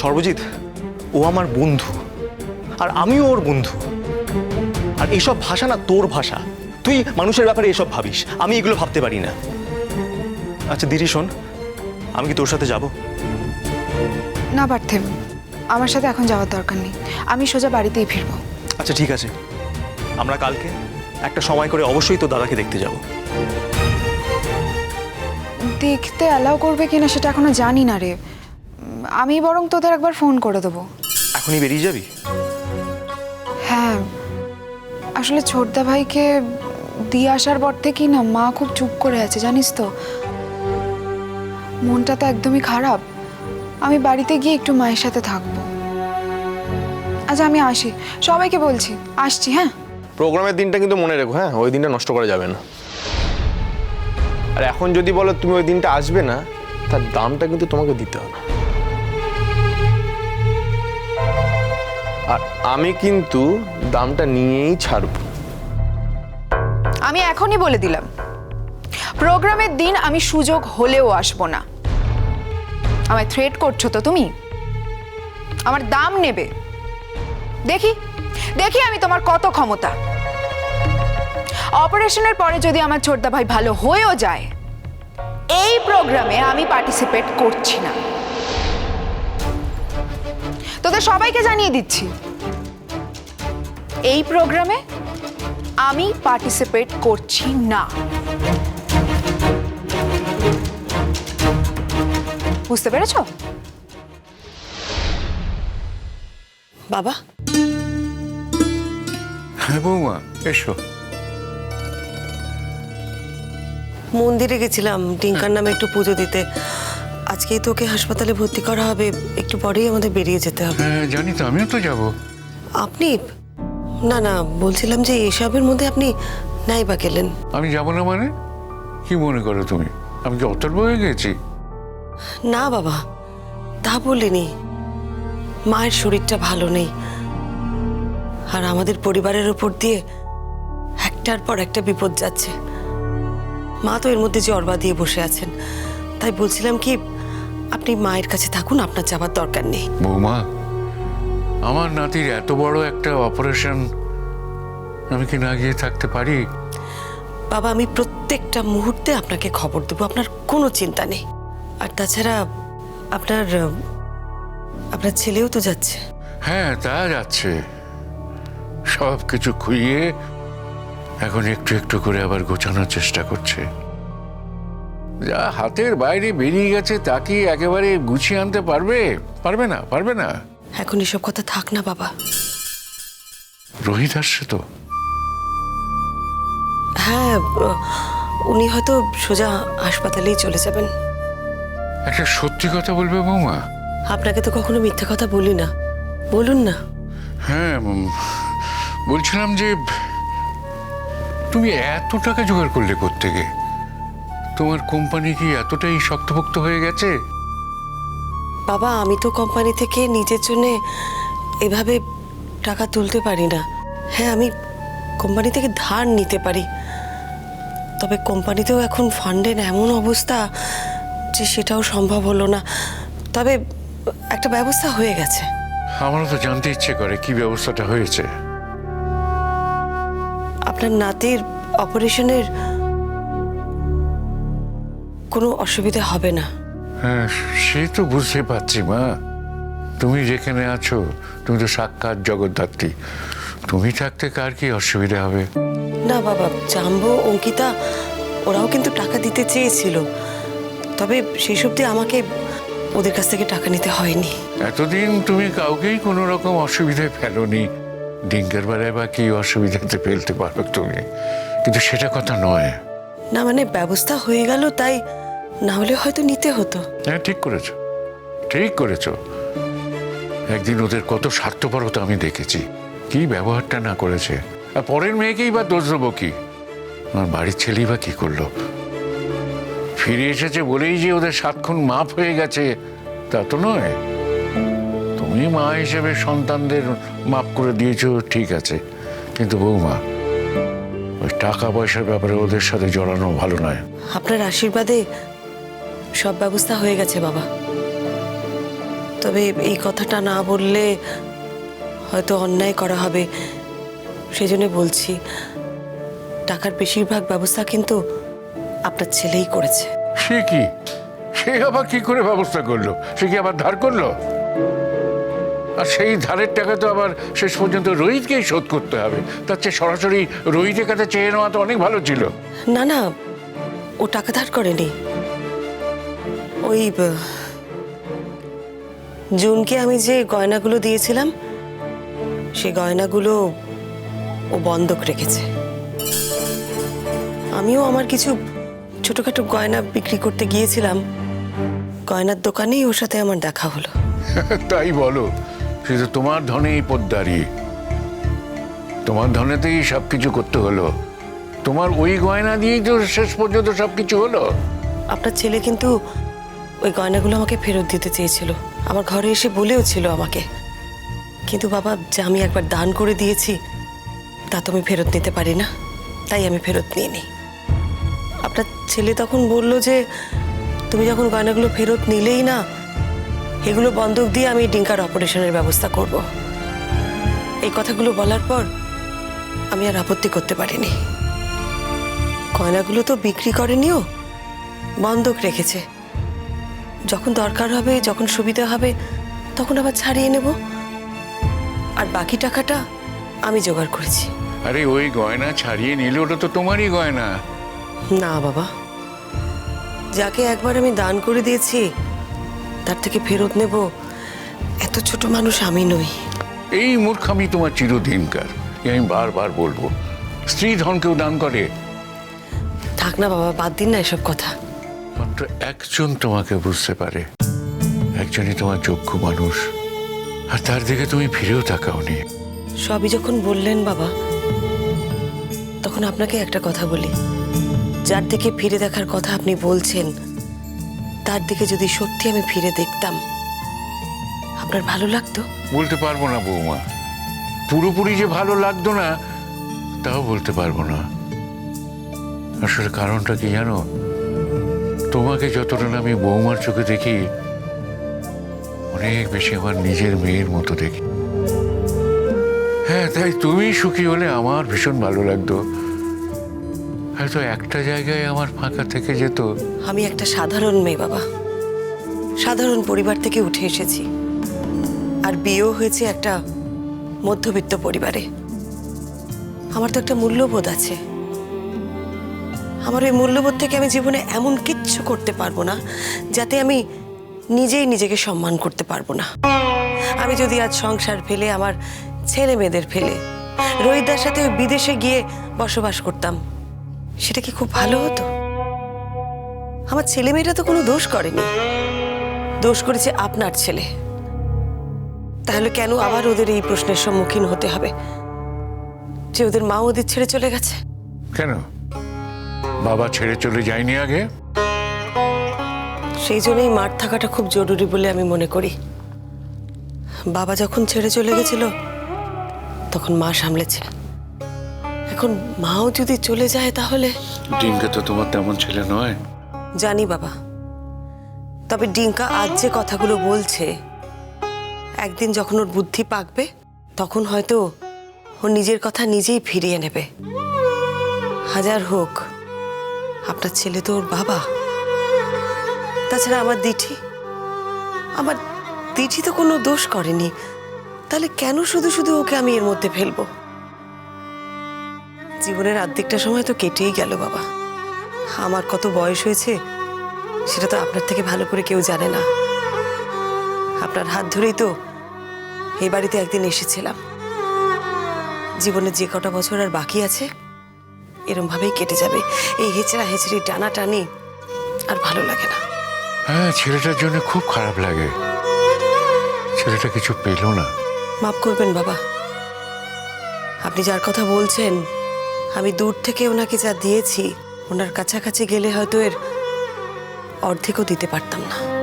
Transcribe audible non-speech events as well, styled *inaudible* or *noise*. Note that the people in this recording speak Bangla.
সর্বজিৎ ও আমার বন্ধু। আর আমিও ওর বন্ধু। আর এসব ভাষা না তোর ভাষা। তুই মানুষের ব্যাপারে এসব ভাবিস। আমি এগুলো ভাবতে পারি না। আচ্ছা দিদি শোন। আমি কি তোর সাথে যাব? না পার্থেব। আমার সাথে এখন যাওয়ার দরকার নেই। আমি সোজা বাড়িতেই ফিরবো। আচ্ছা ঠিক আছে। আমরা কালকে একটা সময় করে অবশ্যই তোর দাদাকে দেখতে যাব। দেখতে অ্যালাউ করবে কিনা সেটা এখনও জানি না রে। আমি বরং তোদের একবার ফোন করে দেবো। এখনই বেরিয়ে যাবি? হ্যাঁ। আসলে ছোটদা ভাইকে দিয়ে আসার পর থেকেই না মা খুব চুপ করে আছে জানিস তো? মনটা তো একদমই খারাপ। আমি বাড়িতে গিয়ে একটু মায়ের সাথে থাকব। আচ্ছা আমি আসি। সবাইকে বলছি আসছি হ্যাঁ? প্রোগ্রামের দিনটা কিন্তু মনে রেখো হ্যাঁ? ওই দিনটা নষ্ট করা যাবে না। আর এখন যদি বলো তুমি ওই দিনটা আসবে না তার দামটা কিন্তু তোমাকে দিতে হবে। আর আমি কিন্তু দামটা নিয়েই ছাড়ব। আমি এখনই বলে দিলাম। প্রোগ্রামের দিন আমি সুযোগ হলেও আসব না। আমায় থ্রেট করছ তো তুমি? আমার দাম নেবে। দেখি দেখি আমি তোমার কত ক্ষমতা। অপারেশনের পরে যদি আমার ছোটদা ভাই ভালো হয়েও যায়, এই প্রোগ্রামে আমি পার্টিসিপেট করছি না। তোদের সবাইকে জানিয়ে দিচ্ছি এই প্রোগ্রামে আমি পার্টিসিপেট করছি না। বুঝতে পেরেছ? বাবা। হ্যাঁ বৌমা এসো। মন্দিরে গেছিলাম টিঙ্কার নামে একটু পুজো দিতে। আজকেই তোকে হাসপাতালে ভর্তি করা হবে একটু পরেই আমাদের বেরিয়ে যেতে হবে। হ্যাঁ জানি তো আমিও তো যাব। আপনি না না বলছিলাম যে এসবের মধ্যে আপনি নাই বা গেলেন। আমি যাব না মানে? কি মনে করো তুমি? আমি কি অতর্ব হয়ে গেছি? না বাবা তা বলিনি। মায়ের শরীরটা ভালো নেই। আর আমাদের পরিবারের উপর দিয়ে একটার পর একটা বিপদ যাচ্ছে। মা তো এর মধ্যে জর্বা দিয়ে বসে আছেন। তাই বলছিলাম কি আপনি মায়ের কাছে থাকুন আপনার যাবার দরকার নেই। বৌমা আমার নাতির এত বড় একটা অপারেশন আমি কি না গিয়ে থাকতে পারি? বাবা আমি প্রত্যেকটা মুহূর্তে আপনাকে খবর দেবো আপনার কোনো চিন্তা নেই। আর তাছাড়া আপনার আপনার ছেলেও তো যাচ্ছে। হ্যাঁ তা যাচ্ছে। সব কিছু খুইয়ে এখন একটু একটু করে আবার গোছানোর চেষ্টা করছে। যা হাতের বাইরে বেরিয়ে গেছে তা কি একেবারে গুছিয়ে আনতে পারবে? পারবে না পারবে না। এখন এসব কথা থাক না বাবা। রোহিত আসছে তো? হ্যাঁ উনি হয়তো সোজা হাসপাতালেই চলে যাবেন। একটা সত্যি কথা বলবে বৌমা? আপনাকে তো কখনো মিথ্যা কথা বলি না। বলুন না। হ্যাঁ বলছিলাম যে তুমি এত টাকা জোগাড় করলে থেকে তোমার কোম্পানি কি এতটাই শক্তপোক্ত হয়ে গেছে? বাবা আমি তো কোম্পানি থেকে নিজের জন্য এভাবে টাকা তুলতে পারি না। হ্যাঁ আমি কোম্পানি থেকে ধার নিতে পারি। তবে কোম্পানিতেও এখন ফান্ডের এমন অবস্থা যে সেটাও সম্ভব হলো না। তবে একটা ব্যবস্থা হয়ে গেছে। আমারও তো জানতে ইচ্ছে করে কি ব্যবস্থাটা হয়েছে। আপনার নাতির অপারেশনের কোনো অসুবিধা হবে না। সে তো বুঝতে পারছি মা। তুমি যেখানে আছো তুমি তো সাক্ষাৎ জগদ্ধাত্রী। তুমি থাকতে কার কি অসুবিধা হবে? না বাবা জাম্বো অঙ্কিতা ওরাও কিন্তু টাকা দিতে চেয়েছিল। তবে সেই সবটি আমাকে ওদের কাছ থেকে টাকা নিতে হয়নি। এতদিন তুমি কাউকেই কোনো রকম অসুবিধায় ফেলোনি। ডিঙ্কের বেলায় বা কি অসুবিধাতে ফেলতে পারো তুমি। কিন্তু সেটা কথা নয়। না মানে ব্যবস্থা হয়ে গেল তাই না হলে হয়তো নিতে হতো। হ্যাঁ ঠিক করেছ। ঠিক করেছ। একদিন ওদের কত স্বার্থপরতা আমি দেখেছি। কি ব্যবহারটা না করেছে। আর পরের মেয়েকেই বা দোষ দেবো কি? আমার বাড়ির ছেলেই বা কি করল? ফিরে এসেছে বলেই যে ওদের সাতক্ষণ মাপ হয়ে গেছে। তা তো নয়। তুমি মা হিসেবে সন্তানদের মাপ করে দিয়েছ ঠিক আছে। কিন্তু বৌমা ওই টাকা পয়সার ব্যাপারে ওদের সাথে জড়ানো ভালো নয়। আপনার আশীর্বাদে সব ব্যবস্থা হয়ে গেছে বাবা। তবে এই কথাটা না বললে হয়তো অন্যায় করা হবে। সেই জন্য বলছি টাকার বেশিরভাগ ব্যবস্থা কিন্তু আপনার ছেলেই করেছে। সে কি? সে আবার কি করে ব্যবস্থা করল? সে কি আবার ধার করল? আর সেই ধারের টাকা তো আবার শেষ পর্যন্ত রোহিতকেই শোধ করতে হবে। তার চেয়ে সরাসরি রোহিতের কাছে চেয়ে নেওয়া তো অনেক ভালো ছিল। না না ও টাকা ধার করেনি। ওই জুনকে আমি যে গয়নাগুলো দিয়েছিলাম সেই গয়নাগুলো ও বন্ধক রেখেছে। আমিও আমার কিছু ছোটখাটো গয়না বিক্রি করতে গিয়েছিলাম। গয়নার দোকানেই ওর সাথে আমার দেখা হলো। *laughs* তাই বলো সে তো তোমার ধনেই পদ্মারি তোমার ধনেতেই সব কিছু করতে হলো। তোমার ওই গয়না দিয়েই তো শেষ পর্যন্ত সব কিছু হলো। আপনার ছেলে কিন্তু ওই গয়নাগুলো আমাকে ফেরত দিতে চেয়েছিল। আমার ঘরে এসে বলেও ছিল আমাকে। কিন্তু বাবা, যা আমি একবার দান করে দিয়েছি, তা তো আমি ফেরত নিতে পারি না। তাই আমি ফেরত নিয়ে নিই আপনার ছেলে তখন বলল যে, তুমি যখন গয়নাগুলো ফেরত নিলেই না, এগুলো বন্ধক দিয়ে আমি ডিঙ্কার অপারেশনের ব্যবস্থা করব। এই কথাগুলো বলার পর আমি আর আপত্তি করতে পারিনি। গয়নাগুলো তো বিক্রি করেনিও, বন্ধক রেখেছে। যখন দরকার হবে যখন সুবিধা হবে তখন আবার ছাড়িয়ে নেব। আর বাকি টাকাটা আমি জোগাড় করেছি। আরে ওই গয়না ছাড়িয়ে নিলে ওটা তো তোমারই গয়না। না বাবা যাকে একবার আমি দান করে দিয়েছি তার থেকে ফেরত নেব। এত ছোট মানুষ আমি নই। এই মূর্খ মূর্খামি তোমার চিরদিনকার। আমি বারবার বলব স্ত্রী ধনকেও দান করে। থাক না বাবা বাদ দিন না এসব কথা। মাত্র একজন তোমাকে বুঝতে পারে। একজনই তোমার যোগ্য মানুষ। আর তার দিকে তুমি ফিরেও তাকাওনি। সবই যখন বললেন বাবা তখন আপনাকে একটা কথা বলি। যার দিকে ফিরে দেখার কথা আপনি বলছেন তার দিকে যদি সত্যি আমি ফিরে দেখতাম আপনার ভালো লাগতো? বলতে পারব না বৌমা। পুরোপুরি যে ভালো লাগতো না তাও বলতে পারব না। আসলে কারণটা কি জানো? তোমাকে যতটা আমি বৌমার চোখে দেখি, অনেক বেশি আমার নিজের মেয়ের মতো দেখি। হ্যাঁ তাই তুমি সুখী হলে আমার ভীষণ ভালো লাগতো। হয়তো একটা জায়গায় আমার ফাঁকা থেকে যেত। আমি একটা সাধারণ মেয়ে, বাবা। সাধারণ পরিবার থেকে উঠে এসেছি। আর বিয়েও হয়েছে একটা মধ্যবিত্ত পরিবারে। আমার তো একটা মূল্যবোধ আছে। আমার ওই মূল্যবোধ থেকে আমি জীবনে এমন কিচ্ছু করতে পারব না, যাতে আমি নিজেই নিজেকে সম্মান করতে পারব না। আমি যদি আজ সংসার ফেলে, আমার ছেলে মেয়েদের ফেলে, রোহিতদার সাথে ওই বিদেশে গিয়ে বসবাস করতাম, সেটা কি খুব ভালো হতো? আমার ছেলে মেয়েরা তো কোনো দোষ করেনি। দোষ করেছে আপনার ছেলে। তাহলে কেন আবার ওদের এই প্রশ্নের সম্মুখীন হতে হবে? যে ওদের মা ওদের ছেড়ে চলে গেছে। কেন? বাবা ছেড়ে চলে যায়নি আগে? সেই জন্যই মাঠ থাকাটা খুব জরুরি বলে আমি মনে করি। বাবা যখন ছেড়ে চলে গেছিল তখন মা সামলেছে। এখন মাও যদি চলে যায় তাহলে? ডিঙ্কা তো তোমার তেমন ছেলে নয়। জানি বাবা। তবে ডিঙ্কা আজ যে কথাগুলো বলছে একদিন যখন ওর বুদ্ধি পাকবে তখন হয়তো ও নিজের কথা নিজেই ফিরিয়ে নেবে। হাজার হোক আপনার ছেলে তো ওর বাবা। তাছাড়া আমার দিঠি। আমার দিঠি তো কোনো দোষ করেনি। তাহলে কেন শুধু শুধু ওকে আমি এর মধ্যে ফেলব? জীবনের অর্ধেকটা সময় তো কেটেই গেল বাবা। আমার কত বয়স হয়েছে, সেটা তো আপনার থেকে ভালো করে কেউ জানে না। আপনার হাত ধরেই তো এই বাড়িতে একদিন এসেছিলাম। জীবনে যে কটা বছর আর বাকি আছে এরম ভাবেই কেটে যাবে। এই হেচড়া হেচড়ি টানা টানি আর ভালো লাগে না। হ্যাঁ ছেলেটার জন্য খুব খারাপ লাগে। ছেলেটা কিছু পেল না। মাফ করবেন বাবা। আপনি যার কথা বলছেন আমি দূর থেকে ওনাকে যা দিয়েছি ওনার কাছাকাছি গেলে হয়তো এর অর্ধেকও দিতে পারতাম না।